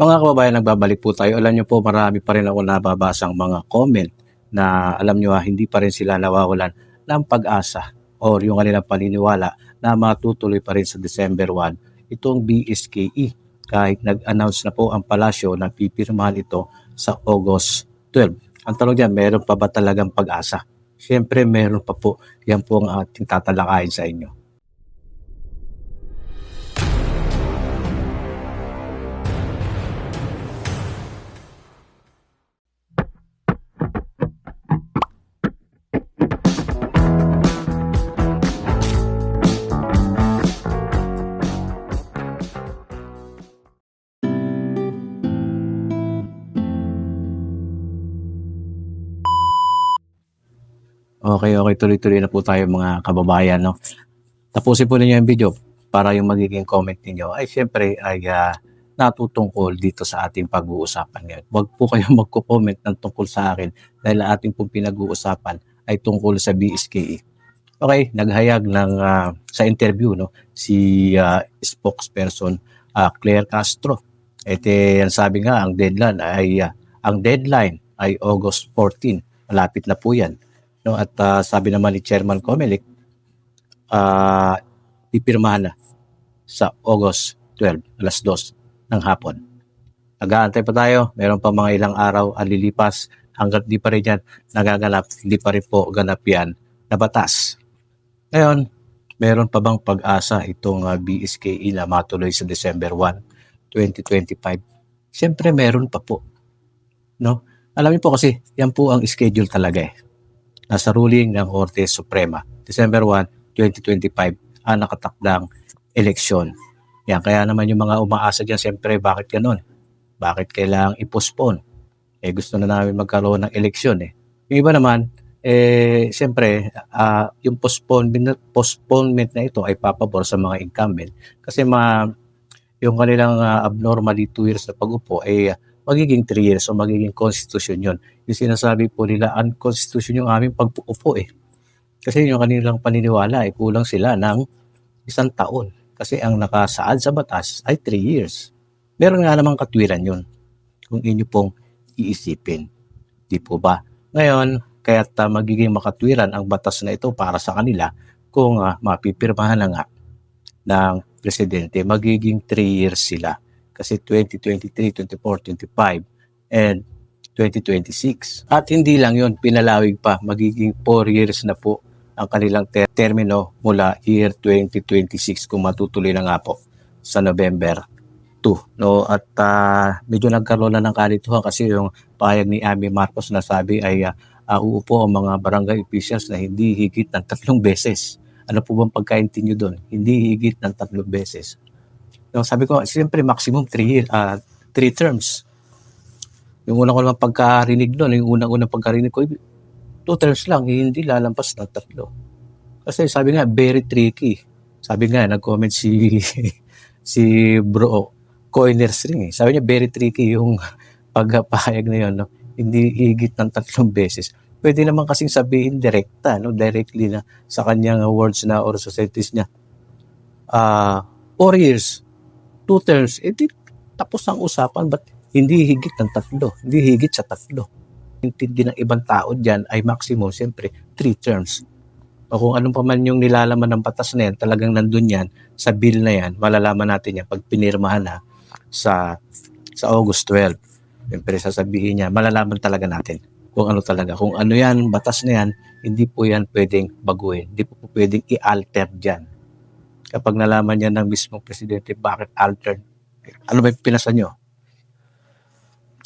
Mga kababayan, nagbabalik po tayo. Alam nyo po, marami pa rin ako nababasang mga comment na alam nyo ha, hindi pa rin sila nawawalan ng pag-asa or yung kanilang paniniwala na matutuloy pa rin sa December 1 itong BSKE kahit nag-announce na po ang palasyo na pipirmahan ito sa August 12. Ang tanong dyan, meron pa ba talagang pag-asa? Siyempre, meron pa po. Yan po ang ating tatalakayin sa inyo. Okay, okay. Tuloy-tuloy na po tayo mga kababayan. No? Tapusin po ninyo yung video para yung magiging comment ninyo ay siyempre ay ah, natutungkol dito sa ating pag-uusapan ngayon. Huwag po kayo magko-comment ng tungkol sa akin dahil ang ating pong pinag-uusapan ay tungkol sa BSKE. Okay, naghayag ng ah, sa interview no si ah, spokesperson ah, Claire Castro. Ete, ang sabi nga ang deadline ay ah, ang deadline ay August 14. Malapit na po 'yan. No, at ah, sabi naman ni Chairman Comelec, ah pipirmahan na sa August 12, alas 2 ng hapon. Nag-aantay pa tayo, meron pa mga ilang araw ang lilipas hanggat di pa rin yan nagaganap, hindi pa rin po ganap yan na batas. Ngayon, meron pa bang pag-asa itong ah, BSKE na matuloy sa December 1, 2025? Siyempre meron pa po. No? Alam niyo po kasi, yan po ang schedule talaga eh nasa ruling ng Korte Suprema. December 1, 2025, ang nakatakdang eleksyon. Yan, kaya naman yung mga umaasa dyan, siyempre, bakit ganun? Bakit kailangang i-postpone? Eh, gusto na namin magkaroon ng eleksyon eh. Yung iba naman, eh, siyempre, ah, yung postponement, postponement na ito ay papabor sa mga incumbent. Kasi ma, yung kanilang ah, abnormally 2 years na pag-upo ay magiging 3 years o magiging constitution yun. Yung sinasabi po nila, unconstitution yung aming pag-upo eh. Kasi yung kanilang paniniwala ay kulang sila ng isang taon. Kasi ang nakasaad sa batas ay 3 years. Meron nga namang katwiran yun kung inyo pong iisipin. Di po ba? Ngayon, kaya't uh, magiging makatwiran ang batas na ito para sa kanila kung uh, mapipirmahan na nga ng presidente, magiging 3 years sila kasi 2023, 24, 25, and 2026. At hindi lang yon pinalawig pa, magiging 4 years na po ang kanilang ter- termino mula year 2026 kung matutuloy na nga po sa November 2. No? At uh, medyo nagkaroon na ng kalituhan kasi yung payag ni Amy Marcos na sabi ay uh, uh, uupo ang mga barangay officials na hindi higit ng tatlong beses. Ano po bang pagkaintin nyo doon? Hindi higit ng tatlong beses. No, sabi ko, siyempre maximum 3 years, uh, 3 terms. Yung una ko naman pagkarinig doon, yung unang-unang pagkarinig ko, 2 terms lang, hindi lalampas ng tatlo. Kasi sabi nga, very tricky. Sabi nga, nag-comment si si bro Coiners ring eh. Sabi niya, very tricky yung pagpahayag na yun. No? Hindi higit ng tatlong beses. Pwede naman kasing sabihin direkta, no? directly na sa kanyang words na or sentence niya. Ah, uh, 4 years, two terms, eh di, tapos ang usapan, but hindi higit ng tatlo, hindi higit sa tatlo. Intindi ng ibang tao dyan ay maximum, siyempre, three terms. O kung anong pa man yung nilalaman ng batas na yan, talagang nandun yan, sa bill na yan, malalaman natin yan pag pinirmahan na sa, sa August 12. Siyempre, sasabihin niya, malalaman talaga natin kung ano talaga. Kung ano yan, batas na yan, hindi po yan pwedeng baguhin. Hindi po, po pwedeng i-alter dyan kapag nalaman niya ng mismong presidente bakit altered. Ano ba yung pinasa nyo?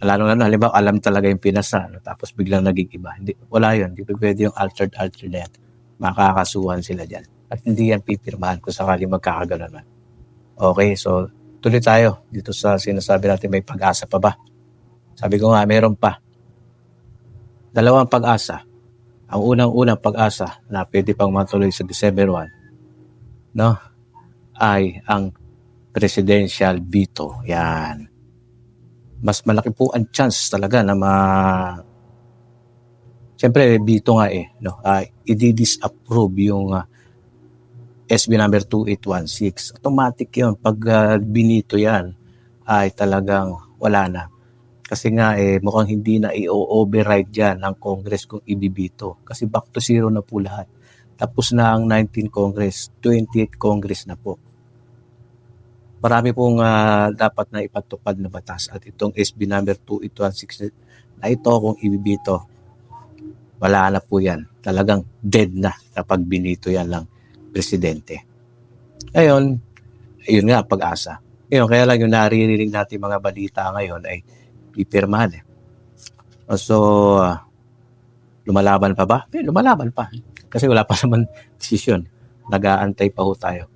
Lalo na, halimbawa, alam talaga yung pinasa, no? tapos biglang naging iba. Hindi, wala yun. Hindi pwede yung altered, altered na. Makakasuhan sila dyan. At hindi yan pipirmahan kung sakali magkakaganon man. Okay, so tuloy tayo dito sa sinasabi natin may pag-asa pa ba? Sabi ko nga, meron pa. Dalawang pag-asa. Ang unang-unang pag-asa na pwede pang matuloy sa December 1, no? Ay ang presidential veto. Yan. Mas malaki po ang chance talaga na ma Siyempre, veto nga eh. No? Uh, i-disapprove yung uh, SB number 2816. Automatic yun. Pag uh, binito yan, ay talagang wala na. Kasi nga eh mukhang hindi na i-override yan ng Congress kung ibibito. Kasi back to zero na po lahat. Tapos na ang 19 Congress, 28 Congress na po. Marami pong ah, dapat na ipatupad na batas at itong SB number 2816 na ito kung ibibito, wala na po yan. Talagang dead na kapag binito yan lang presidente. Ngayon, ayun nga, pag-asa. Ngayon, kaya lang yung naririnig natin mga balita ngayon ay pipirmahan eh. So, ah, lumalaban pa ba? Eh, lumalaban pa. Kasi wala pa naman desisyon. Nag-aantay pa ho tayo.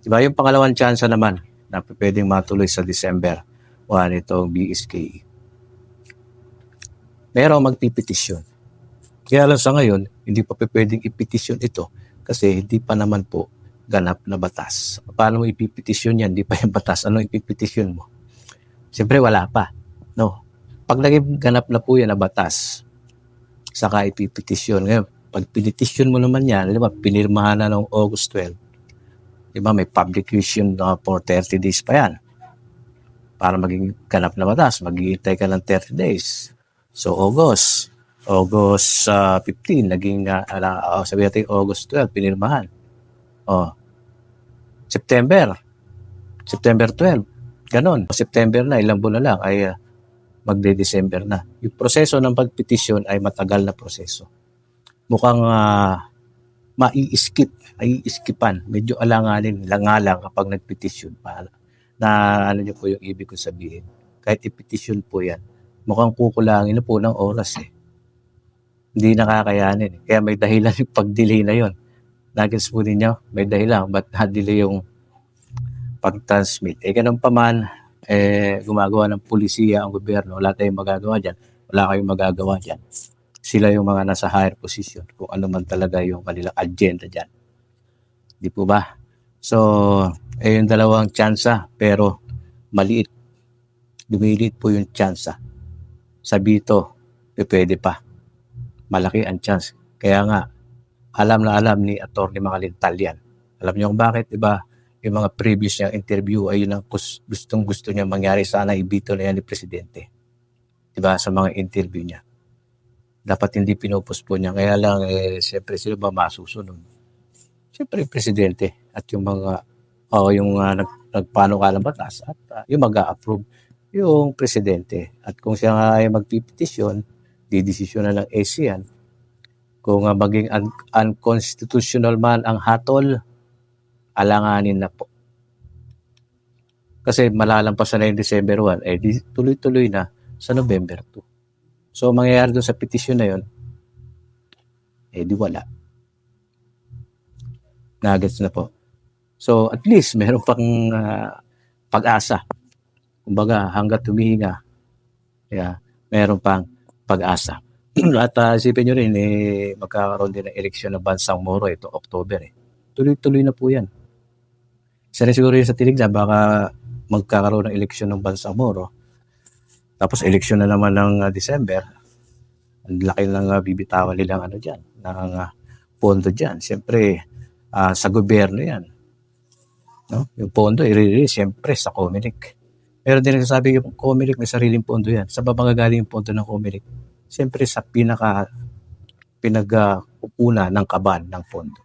Diba? Yung pangalawang chance naman na pwedeng matuloy sa December 1 itong BSKE. Pero magpipetisyon. Kaya lang sa ngayon, hindi pa pwedeng ipetisyon ito kasi hindi pa naman po ganap na batas. Paano mo ipipetisyon yan? Hindi pa yung batas. Ano ipipetisyon mo? Siyempre wala pa. No? Pag naging ganap na po yan na batas, saka ipipetisyon. Ngayon, pag pinitisyon mo naman yan, di ba, pinirmahan na noong August 12, di ba, may publication na for 30 days pa yan. Para maging ganap na batas, maghihintay ka ng 30 days. So, August. August ah, 15, naging, uh, uh, sabi natin August 12, pinirmahan. Oh. September. September 12. Ganon. September na, ilang buwan na lang, ay ah, magde-December na. Yung proseso ng pagpetisyon ay matagal na proseso. Mukhang ah, mai-skip, ai-skipan. Medyo alanganin, langalang kapag nagpetisyon pa. Na ano niyo po yung ibig ko sabihin. Kahit ipetisyon po yan, mukhang kukulangin na po ng oras eh. Hindi nakakayanin. eh. Kaya may dahilan yung pag-delay na yon. Nagets po ninyo, may dahilan. Ba't na-delay yung pag-transmit? Eh, ganun pa man, eh, gumagawa ng pulisiya ang gobyerno. Wala tayong magagawa dyan. Wala kayong magagawa dyan. Sila yung mga nasa higher position. Kung ano man talaga yung kanilang agenda dyan. Di po ba? So, eh, yung dalawang tsansa, pero maliit. Lumiliit po yung tsansa. Sabi ito, eh, pwede pa. Malaki ang chance. Kaya nga, alam na alam ni Atty. Makalintal yan. Alam niyo kung bakit, di ba? Yung mga previous niyang interview ay yun ang gustong gusto niya mangyari. Sana ibito na yan ni Presidente. Di ba? Sa mga interview niya. Dapat hindi pinupospon niya. Kaya lang, eh, siyempre sila ba masusunod? Siyempre, Presidente at yung mga, o yung uh, nag, nagpanukala ng batas at ah, yung mag-a-approve yung Presidente. At kung siya nga ay magpipetisyon, didesisyon na ng ASEAN. Kung uh, maging un- unconstitutional man ang hatol, alanganin na po. Kasi malalampasan na yung December 1, eh tuloy-tuloy na sa November 2. So, ang mangyayari doon sa petition na yon eh di wala. Nuggets na po. So, at least, meron pang ah, pag-asa. Kumbaga, hanggat humihinga, yeah, meron pang pag-asa. At uh, isipin nyo rin, eh, magkakaroon din ng eleksyon ng Bansang Moro ito, October. Eh. Tuloy-tuloy na po yan. Isa rin siguro yun sa tinig na baka magkakaroon ng eleksyon ng Bansang Moro. Tapos eleksyon na naman ng uh, December. Ang laki ng uh, bibitawan nilang ano dyan, ng uh, pondo dyan. Siyempre, ah, sa gobyerno yan. No? Yung pondo, i-release siyempre sa Comelec. Meron din nagsasabi yung Comelec may sariling pondo yan. Sa ba magagaling yung pondo ng Comelec? Siyempre sa pinaka pinag-upuna ng kaban ng pondo.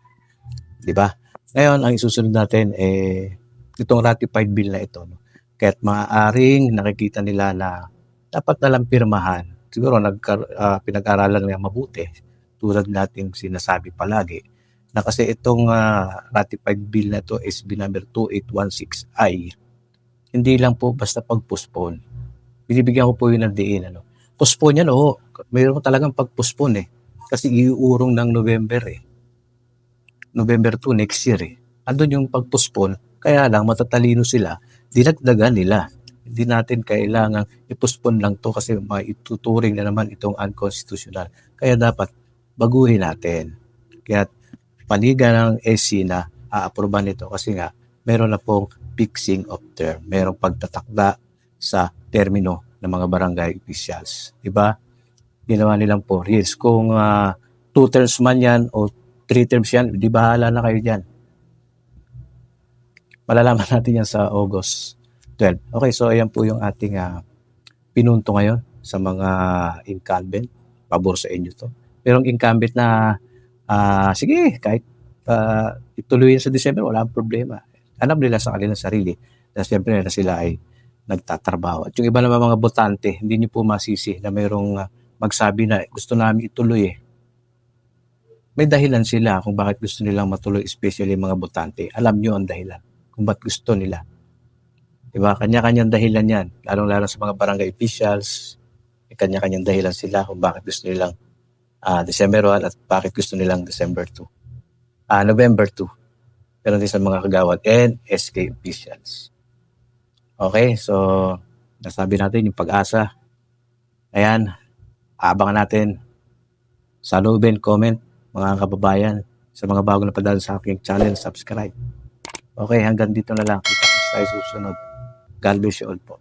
'Di ba? Ngayon, ang isusunod natin eh itong ratified bill na ito. No? Kaya't maaaring nakikita nila na dapat na lang pirmahan. Siguro nag, pinag-aralan nga mabuti tulad nating sinasabi palagi na kasi itong ah, ratified bill na ito SB number 2816I hindi lang po basta pag-postpone. Binibigyan ko po yun ng diin. Ano. Postpone yan, oo. Mayroon talagang pag-postpone eh. Kasi iuurong ng November eh. November 2 next year eh. Andun yung pag-postpone. Kaya lang matatalino sila, dinagdagan nila. Hindi natin kailangan i-postpone lang to kasi maituturing na naman itong unconstitutional. Kaya dapat baguhin natin. Kaya paniga ng SC na aaproban nito kasi nga meron na pong fixing of term. Merong pagtatakda sa termino ng mga barangay officials. Diba? Ginawa nilang 4 years. Kung uh, two terms man yan o three terms yan, di bahala na kayo dyan. Malalaman natin yan sa August 12. Okay, so ayan po yung ating uh, pinunto ngayon sa mga incumbent. Pabor sa inyo to. Pero ang incumbent na, ah, sige, kahit ah, ituloy yan sa December, wala ang problema. Alam nila sa kanilang sarili na siyempre na sila ay nagtatrabaho. At yung iba naman mga botante, hindi niyo po masisi na mayroong ah, magsabi na gusto namin ituloy eh. May dahilan sila kung bakit gusto nilang matuloy, especially mga botante. Alam niyo ang dahilan kung bakit gusto nila. Diba? Kanya-kanyang dahilan yan. Lalong-lalo sa mga barangay officials, kanya-kanyang dahilan sila kung bakit gusto nilang ah, December 1 at bakit gusto nilang December 2. Ah, November 2. Pero din sa mga kagawad and SK officials. Okay, so nasabi natin yung pag-asa. Ayan, abangan natin sa looben, comment, mga kababayan, sa mga bago na padala sa aking channel, subscribe. Okay, hanggang dito na lang. Kita tayo susunod. God bless you all po.